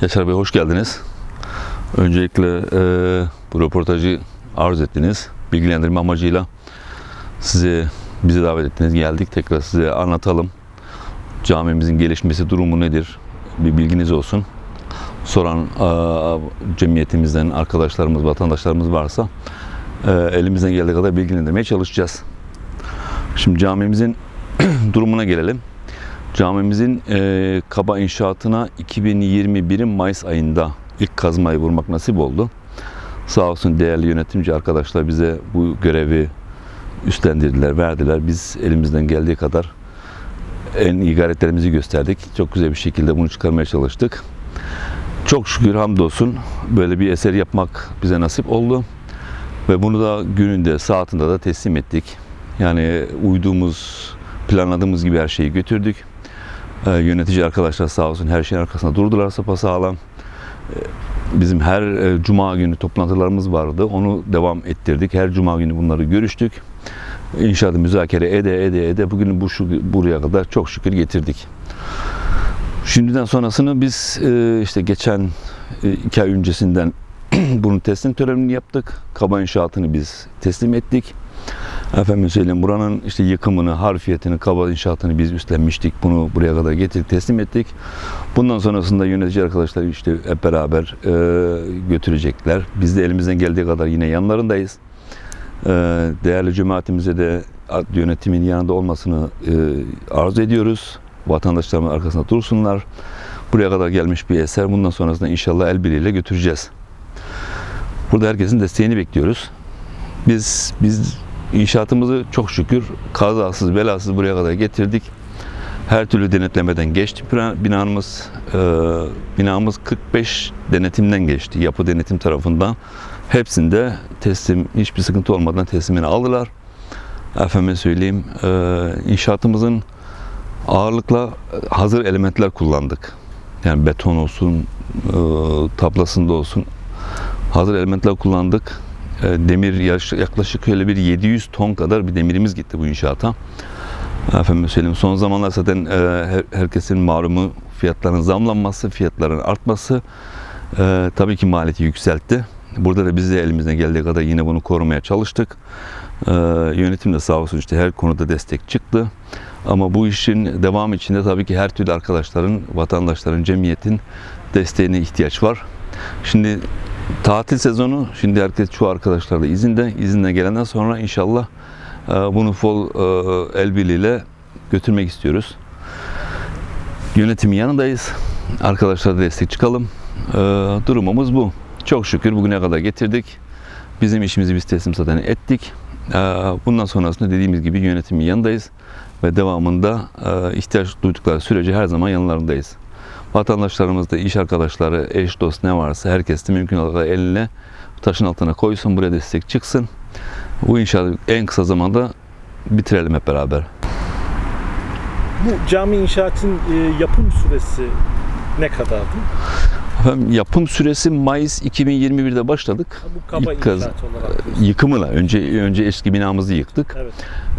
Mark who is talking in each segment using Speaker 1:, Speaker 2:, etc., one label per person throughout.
Speaker 1: Yaşar Bey hoş geldiniz. Öncelikle e, bu röportajı arz ettiniz. Bilgilendirme amacıyla size bizi davet ettiniz. Geldik tekrar size anlatalım. Camimizin gelişmesi durumu nedir? Bir bilginiz olsun. Soran e, cemiyetimizden arkadaşlarımız, vatandaşlarımız varsa e, elimizden geldiği kadar bilgilendirmeye çalışacağız. Şimdi camimizin durumuna gelelim. Camimizin e, kaba inşaatına 2021'in Mayıs ayında ilk kazmayı vurmak nasip oldu. Sağ olsun değerli yönetimci arkadaşlar bize bu görevi üstlendirdiler, verdiler. Biz elimizden geldiği kadar en iyi gayretlerimizi gösterdik. Çok güzel bir şekilde bunu çıkarmaya çalıştık. Çok şükür hamdolsun böyle bir eser yapmak bize nasip oldu. Ve bunu da gününde, saatinde de teslim ettik. Yani uyduğumuz, planladığımız gibi her şeyi götürdük. Ee, yönetici arkadaşlar sağ olsun her şeyin arkasında durdular sapasağlam. Ee, bizim her e, cuma günü toplantılarımız vardı. Onu devam ettirdik. Her cuma günü bunları görüştük. İnşaatı müzakere ede ede ede bugün bu şu, buraya kadar çok şükür getirdik. Şimdiden sonrasını biz e, işte geçen e, iki ay öncesinden bunun teslim törenini yaptık. Kaba inşaatını biz teslim ettik. Efendim söyleyeyim buranın işte yıkımını, harfiyetini, kaba inşaatını biz üstlenmiştik. Bunu buraya kadar getirdik, teslim ettik. Bundan sonrasında yönetici arkadaşlar işte hep beraber e, götürecekler. Biz de elimizden geldiği kadar yine yanlarındayız. E, değerli cemaatimize de yönetimin yanında olmasını e, arzu ediyoruz. Vatandaşlarımın arkasında dursunlar. Buraya kadar gelmiş bir eser. Bundan sonrasında inşallah el birliğiyle götüreceğiz. Burada herkesin desteğini bekliyoruz. Biz biz inşaatımızı çok şükür kazasız belasız buraya kadar getirdik. Her türlü denetlemeden geçti bina- binamız. Ee, binamız 45 denetimden geçti. Yapı denetim tarafından. Hepsinde teslim, hiçbir sıkıntı olmadan teslimini aldılar. Efendime söyleyeyim, e, inşaatımızın ağırlıkla hazır elementler kullandık. Yani beton olsun, e, tablasında olsun hazır elementler kullandık. E, Demir yaklaşık öyle bir 700 ton kadar bir demirimiz gitti bu inşaata. Efendim söyleyeyim son zamanlar zaten e, her- herkesin malumu fiyatların zamlanması, fiyatların artması e, tabii ki maliyeti yükseltti. Burada da biz de elimizden geldiği kadar yine bunu korumaya çalıştık. Yönetim de sağ olsun işte her konuda destek çıktı. Ama bu işin devamı içinde tabii ki her türlü arkadaşların, vatandaşların, cemiyetin desteğine ihtiyaç var. Şimdi tatil sezonu, şimdi herkes çoğu arkadaşlar da izinde. İzinle gelenden sonra inşallah e, bunu full e, el birliğiyle götürmek istiyoruz. Yönetimin yanındayız. Arkadaşlar da destek çıkalım. E, durumumuz bu. Çok şükür bugüne kadar getirdik. Bizim işimizi biz teslim zaten ettik. Bundan sonrasında dediğimiz gibi yönetimin yanındayız ve devamında ihtiyaç duydukları sürece her zaman yanlarındayız. Vatandaşlarımız da iş arkadaşları, eş dost ne varsa herkes de mümkün olduğu eline taşın altına koysun, buraya destek çıksın. Bu inşaatı en kısa zamanda bitirelim hep beraber.
Speaker 2: Bu cami inşaatın e, yapım süresi ne kadardı?
Speaker 1: Efendim, yapım süresi Mayıs 2021'de başladık.
Speaker 2: Ha, Bu kaba
Speaker 1: İlk
Speaker 2: olarak. diyorsun.
Speaker 1: Yıkımıyla önce önce eski binamızı yıktık.
Speaker 2: Evet.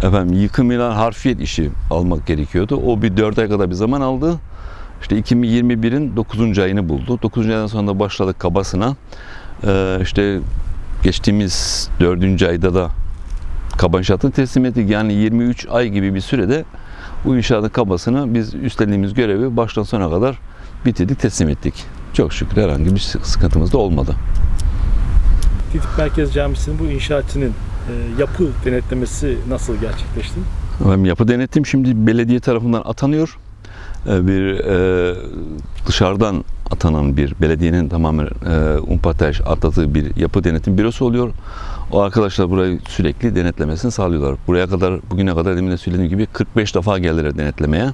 Speaker 1: Efendim yıkımıyla harfiyet işi almak gerekiyordu. O bir 4 ay kadar bir zaman aldı. İşte 2021'in 9. ayını buldu. 9. aydan sonra da başladık kabasına. Ee, işte geçtiğimiz 4. ayda da kaba inşaatını teslim ettik. Yani 23 ay gibi bir sürede bu inşaatın kabasını biz üstlendiğimiz görevi baştan sona kadar bitirdik, teslim ettik. Çok şükür herhangi bir sıkıntımız da olmadı.
Speaker 2: Titip Merkez Camisi'nin bu inşaatının e, yapı denetlemesi nasıl gerçekleşti?
Speaker 1: Efendim, yapı denetim şimdi belediye tarafından atanıyor. Ee, Bir e, dışarıdan atanan bir belediyenin tamamen e, Umpataj atadığı bir yapı denetim bürosu oluyor. O arkadaşlar burayı sürekli denetlemesini sağlıyorlar. Buraya kadar bugüne kadar demin de söylediğim gibi 45 defa geldiler denetlemeye.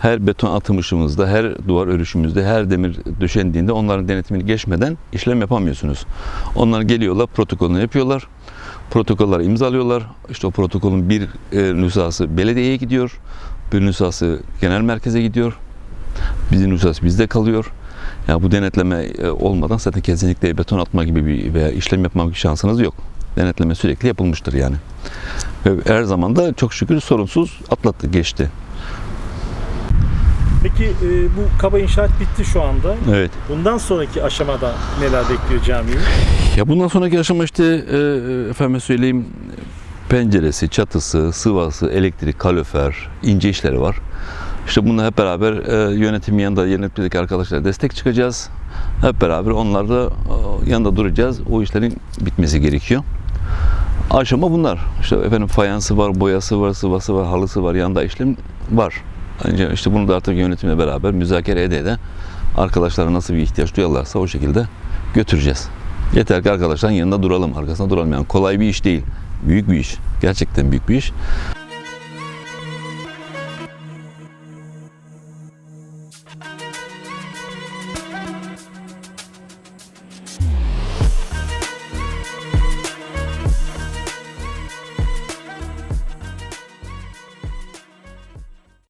Speaker 1: Her beton atılmışımızda, her duvar örüşümüzde, her demir döşendiğinde onların denetimini geçmeden işlem yapamıyorsunuz. Onlar geliyorlar, protokolünü yapıyorlar protokoller imzalıyorlar. İşte o protokolün bir e, nüshası belediyeye gidiyor. Bir nüshası genel merkeze gidiyor. Bizim nüshası bizde kalıyor. Ya bu denetleme e, olmadan zaten kesinlikle beton atma gibi bir veya işlem yapma gibi şansınız yok. Denetleme sürekli yapılmıştır yani. Ve her zaman da çok şükür sorunsuz atlattık, geçti.
Speaker 2: Peki e, bu kaba inşaat bitti şu anda.
Speaker 1: Evet.
Speaker 2: Bundan sonraki aşamada neler bekliyor camiyi?
Speaker 1: Ya bundan sonraki aşama işte e, efendim söyleyeyim penceresi, çatısı, sıvası, elektrik, kalorifer, ince işleri var. İşte bununla hep beraber e, yönetim yanında yönetimdeki arkadaşlara destek çıkacağız. Hep beraber onlarla e, yanında duracağız. O işlerin bitmesi gerekiyor. Aşama bunlar. İşte efendim fayansı var, boyası var, sıvası var, halısı var, yanında işlem var. Ancak işte bunu da artık yönetimle beraber müzakere ede de arkadaşlara nasıl bir ihtiyaç duyarlarsa o şekilde götüreceğiz. Yeter ki arkadaşların yanında duralım, arkasında duralım. Yani kolay bir iş değil. Büyük bir iş. Gerçekten büyük bir iş.